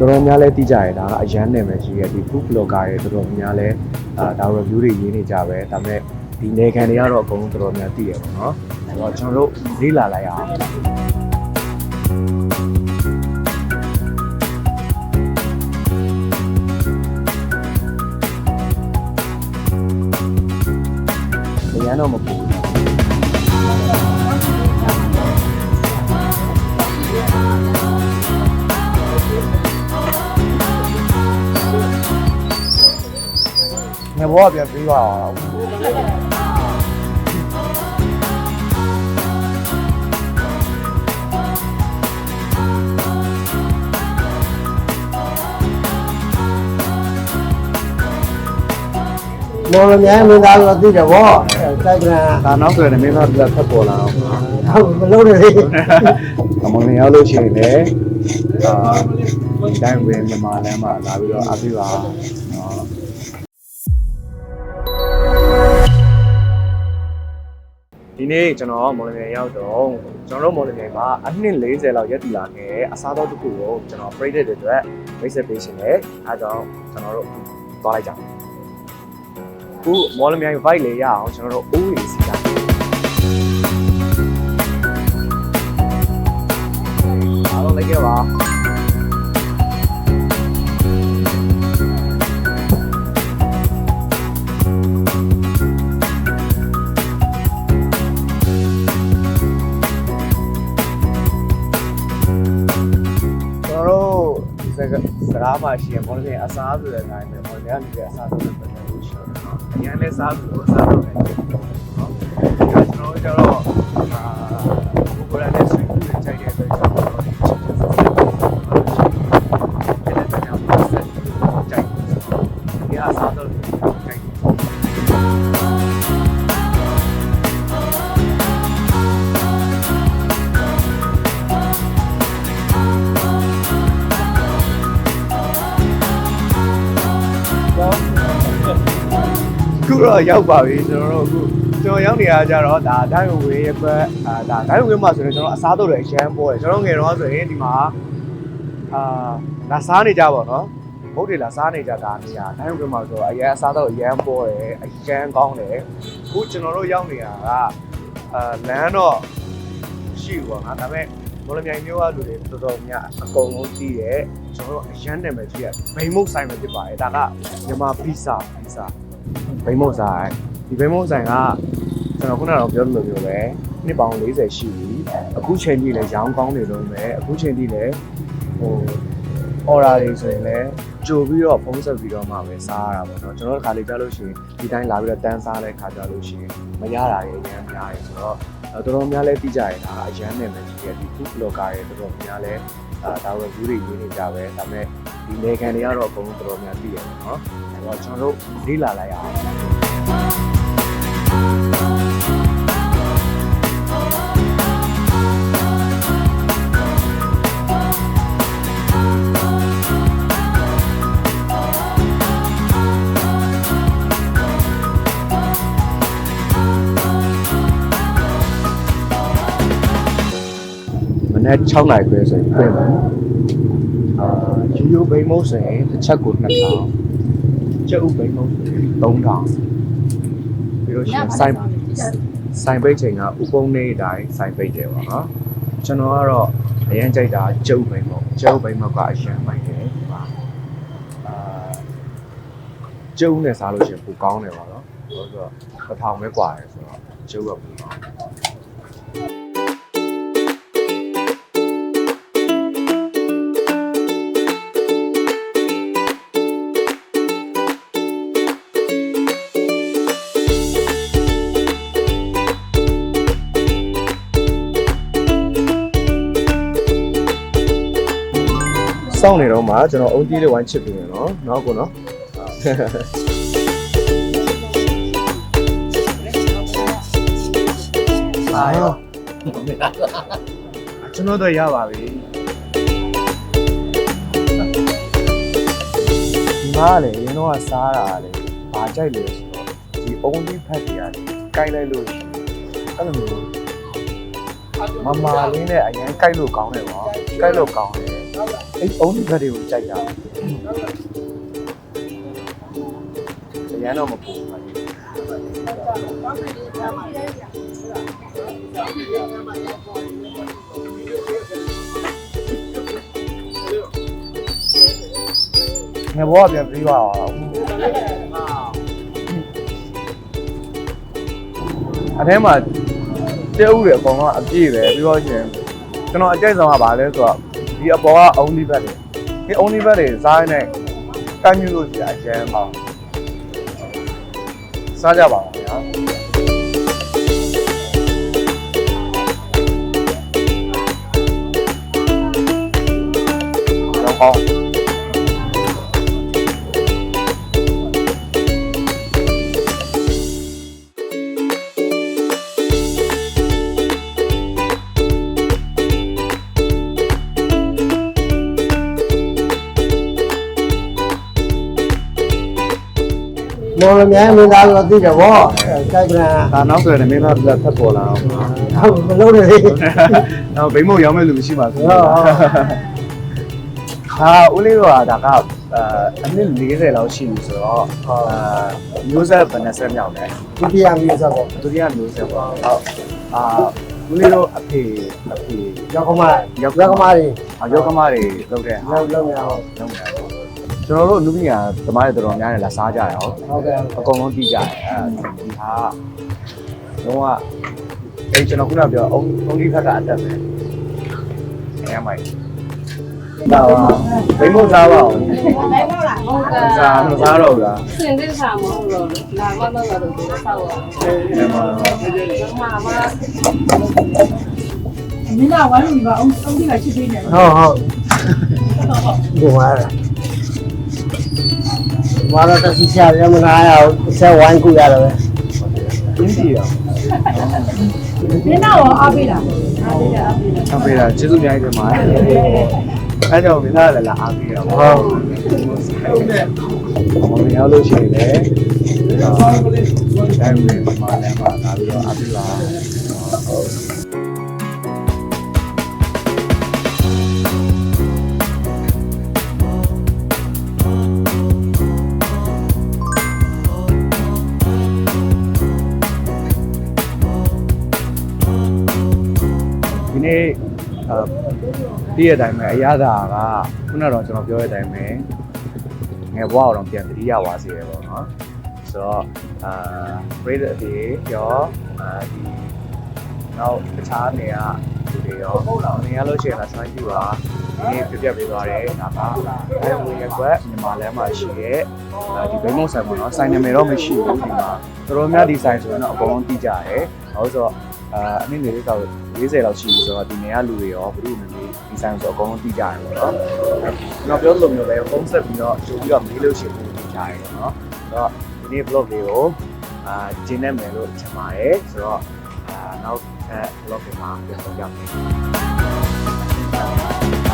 တော်တော်များလဲသိကြရတာကအရန်နယ်မယ်ရှိရဒီ food blogger တွေတော်တော်များလဲအာဒါ review တွေရေးနေကြပဲဒါပေမဲ့ဒီနေခံတွေကတော့အကုန်လုံးတော်တော်များသိရပါတော့အဲ့တော့ကျွန်တော်တို့လေ့လာလိုက်အောင်အရန်တော့မပူ ငါဘောကပြန်ပြီးပါအောင်မော်လမြိုင်မင်းသားတော့သိတယ်ဗောစိုက်ကရန်ဒါနောက်ဆိုရင်မင်းသားပြတ်ဖက်ပေါ်လာအောင်ဟုတ်မလုံးနဲ့လေအမငယ်ရောက်လို့ရှိရင်လည်းအာဒီတိုင်းဝင်မြန်မာလမ်းမှာလာပြီးတော့အပြည့်ပါနော် ဒီနေ့ကျွန်တော်မော်လမြိုင်ရောက်တော့ကျွန်တော်တို့မော်လမြိုင်မှာအနှစ်40လောက်ရက်တည်လာခဲ့အစားသောက်တစ်ခုကိုကျွန်တော် predict တဲ့အတွက်မိတ်ဆက်ပေးရှင်တယ်အဲဒါကြောင့်ကျွန်တော်တို့သွားလိုက်ကြအောင်ခုမော်လမြိုင် vibe လေးရအောင်ကျွန်တော်တို့အိုးရီစီတာအားလုံးလိုက်ကြပါ ကားစကားမှရှိရင်မော်လမြိုင်အစားဆိုတဲ့အတိုင်းပဲမော်လမြိုင်ကနေအစားဆိုတဲ့ပတ်သက်လို့ရှိတယ်နော်အရင်လည်းစားဆိုအစားတော့တယ်နော်ကျွန်တော်ကျတော့အာဘုရားနဲ့ဆွေး တော့ရောက်ပါပြီကျွန်တော်တို့အခုကျွန်တော်ရောက်နေရကြတော့ဒါဒိုင်းဝေးရဲ့ဘက်အာဒါဒိုင်းဝေးမှာဆိုရင်ကျွန်တော်အစားတော့လည်းအရန်ပေါ်တယ်ကျွန်တော်ငယ်တော့ဆိုရင်ဒီမှာအာလာစားနေကြပါတော့ဘုတ်တွေလာစားနေကြတာနေရဒိုင်းဝေးမှာဆိုတော့အရန်အစားတော့အရန်ပေါ်တယ်အရန်ကောင်းတယ်အခုကျွန်တော်တို့ရောက်နေတာကအာလမ်းတော့ရှိဘူးပေါ့နော်ဒါပေမဲ့မော်လမြိုင်မျိုးကလူတွေတော်တော်များအကုန်လုံးသိတယ်ကျွန်တော်တို့အရန်တယ်မယ်ကြီးရဗိမုတ်ဆိုင်ပဲဖြစ်ပါတယ်ဒါကမြန်မာပီဇာပီဇာ ဘိမုံဆိုင်ဒီဘိမုံဆိုင်ကကျွန်တော်ခုနကတော့ပြောသလိုမျိုးပဲနှစ်ပေါင်း40ရှိပြီအခုချိန်ကြီးလည်းရောင်းကောင်းနေလို့ပဲအခုချိန်ကြီးလည်းဟို order တွေဆိုရင်လည်းကြိုပြီးတော့ဖုန်းဆက်ပြီးတော့မှပဲစားရတာပေါ့နော်ကျွန်တော်တို့ခါလေးကြားလို့ရှိရင်ဒီတိုင်းလာပြီးတော့တန်းစားတဲ့ခါကြလို့ရှိရင်မရတာတွေအများများတယ်ဆိုတော့တော်တော်များလဲသိကြရတာအရန်နယ်မယ်ကြီးရဲ့ဒီ food blogger တွေတော်တော်များလဲအာဒါ review တွေရေးနေကြပဲဒါပေမဲ့ဒီနေခံတွေကတော့အကုန်လုံးတော်တော်များသိရတယ်နော်အဲ့ တော့ကျွန်တော်တို့လေ့လာလိုက်အောင်မနေ့6နိုင်ခွဲဆိုရင်ပြင်မယ်အာယူယူဘိမုတ်ဆိုရင်တစ်ချက်ကို2000 ကျုပ်ဘိမုတ်ဆိုရင်3000ပြီးတော့ရှင်ဆိုင်ဆိုင်ပိတ်ချိန်ကဥပုံနေတိုင်းဆိုင်ပိတ်တယ်ပေါ့နော်ကျွန်တော်ကတော့အရင်ကြိုက်တာကျုပ်ဘိမုတ်ကျုပ်ဘိမုတ်ကအရင်မိုက်တယ်ဒီမှာအာကျုပ်နဲ့စားလို့ရှိရင်ပိုကောင်းတယ်ပေါ့နော်ဆိုတော့တစ်ထောင်ပဲกว่าတယ်ဆိုတော့ကျုပ်ကပိုကောင်း စောင့်နေတော့မှကျွန်တော်အုံးကြီးလေးဝိုင်းချစ်ပြီးမယ်နော်နောက်ကိုနော်အာရောကျွန်တော်တော့ရပါပြီဒီမှာလေရင်းတော့ကစားတာလေဘာကြိုက်လဲဆိုတော့ဒီအုံးကြီးဖက်ကြီးရတယ်ကြိုက်လိုက်လို့ရှိရင်အဲ့လိုမျိုးမမာလေးနဲ့အရင်ကြိုက်လို့ကောင်းတယ်ပေါ့ကြိုက်လို့ကောင်းတယ် အဲ့အုံးဒီဘက်တွေကိုကြိုက်တာရန်တော့မပူဘူးငါဘောကပြန်ပြီးပါအောင်အထဲမှာတဲဥတွေအကောင်လုံးအပြည့်ပဲပြီးတော့ရှင်ကျွန်တော်အကြိုက်ဆုံးကဘာလဲဆိုတော့ ဒီအပေါ်ကအုံးဒီဘက်တွေဒီအုံးဒီဘက်တွေစားနေကမ်းမြူလို့ရှိတာအကျန်းပါစားကြပါဦးဗျာတော့ မော်လမြိုင်မင်းသားတို့သိတယ်ဗောကြိုက်ကြလားဒါနောက်ဆိုရင်မင်းသားပြတ်ဖက်ပေါ်လာအောင်ဟုတ်မလုပ်နဲ့လေတော့ဘိမုံရောက်မဲ့လူမရှိပါဘူးဟုတ်ဟုတ်ဟာဦးလေးတို့ကဒါကအာအနည်း40လောက်ရှိပြီဆိုတော့အာမျိုးဆက်ဘယ်နဲ့ဆက်မြောက်လဲဒုတိယမျိုးဆက်ဗောဒုတိယမျိုးဆက်ပေါ့ဟုတ်အာဦးလေးတို့အဖေအဖေရောက်ကမရောက်ကမတွေအယောကမတွေလုပ်တဲ့ဟာလောက်လောက်ရအောင်လုပ်နေတာပေါ့ ကျွန်တော်တို့နုပညာသမားတွေတော်တော်များနေလာစားကြရအောင်ဟုတ်ကဲ့အကုန်လုံးတီးကြတယ်အဲဒီဟာတော့ကအဲကျွန်တော်ခုနပြောအုံအုံဒီခက်ကအတက်ပဲအဲမိုက်ဒါပါဘိမုံစားပါအောင်လိုက်တော့လားဟုတ်ကဲ့စားမစားတော့ဘူးလားစင်တဲ့ဆောင်မဟုတ်တော့လာမတော့တော့ဒီဆောက်ပါအဲမှာမမမမင်းကဝိုင်းလို့ဒီပါအောင်အောင်ကြီးကချစ်ပေးနေတယ်ဟုတ်ဟုတ်ဒီ မှာဘာလို့တစီရှာရမနာရအောင်ဆက်ဝိုင်းကူရတယ်ပဲပြင်းစီရောမင်းတော့အားပေးတာအားပေးတာအားပေးတာဆံပေးတာကျေးဇူးများကြီးတင်ပါတယ်အဲကြောင့်မင်းသားလည်းလာအားပေးတာပေါ့ဟုတ်ဟုတ်မရောက်လို့ရှိရင်လည်းတိုင်းဝင်မှာလည်းမှာလာပြီးတော့အားပေးပါ နေ့အာတည့်ရတဲ့အတိုင်းပဲအရသာကခုနကတော့ကျွန်တော်ပြောတဲ့အတိုင်းပဲငယ်ဘွားအောင်ပြန်တတိယဝါစီရပေါ့နော်ဆိုတော့အာ grade အပြေရောအာဒီနောက်တခြားနေရာလူတွေရောနေရာလို့ရှိရင်လည်း try ကြည့်ပါဒီနေ့ပြပြပေးသွားတယ်ဒါကအဲဝင်ရက်ကွက်မြန်မာလမ်းမှာရှိရဲ့အာဒီဘိမုံဆိုင်ပေါ့နော်ဆိုင်နာမည်တော့မရှိဘူးဒီမှာတော်တော်များဒီဆိုင်ဆိုရင်တော့အကုန်လုံးသိကြတယ်ဟုတ်ဆိုတော့ အာအနည်းငယ်လေးတော့40လောက်ရှိပြီဆိုတော့ဒီနေရာလူတွေရောဘယ်လိုမျိုးဒီဇိုင်းဆိုအကုန်လုံးသိကြတယ်ပေါ့နော်ကျွန်တော်ပြောသလိုမျိုးပဲဖုန်းဆက်ပြီးတော့ကြိုပြီးတော့မေးလို့ရှိရင်သိကြတယ်ပေါ့နော်ဆိုတော့ဒီနေ့ vlog လေးကိုအာကျင်းနေမယ်လို့ထင်ပါတယ်ဆိုတော့အာနောက်ထပ် vlog တွေမှာပြန်ဆောင်ကြမယ်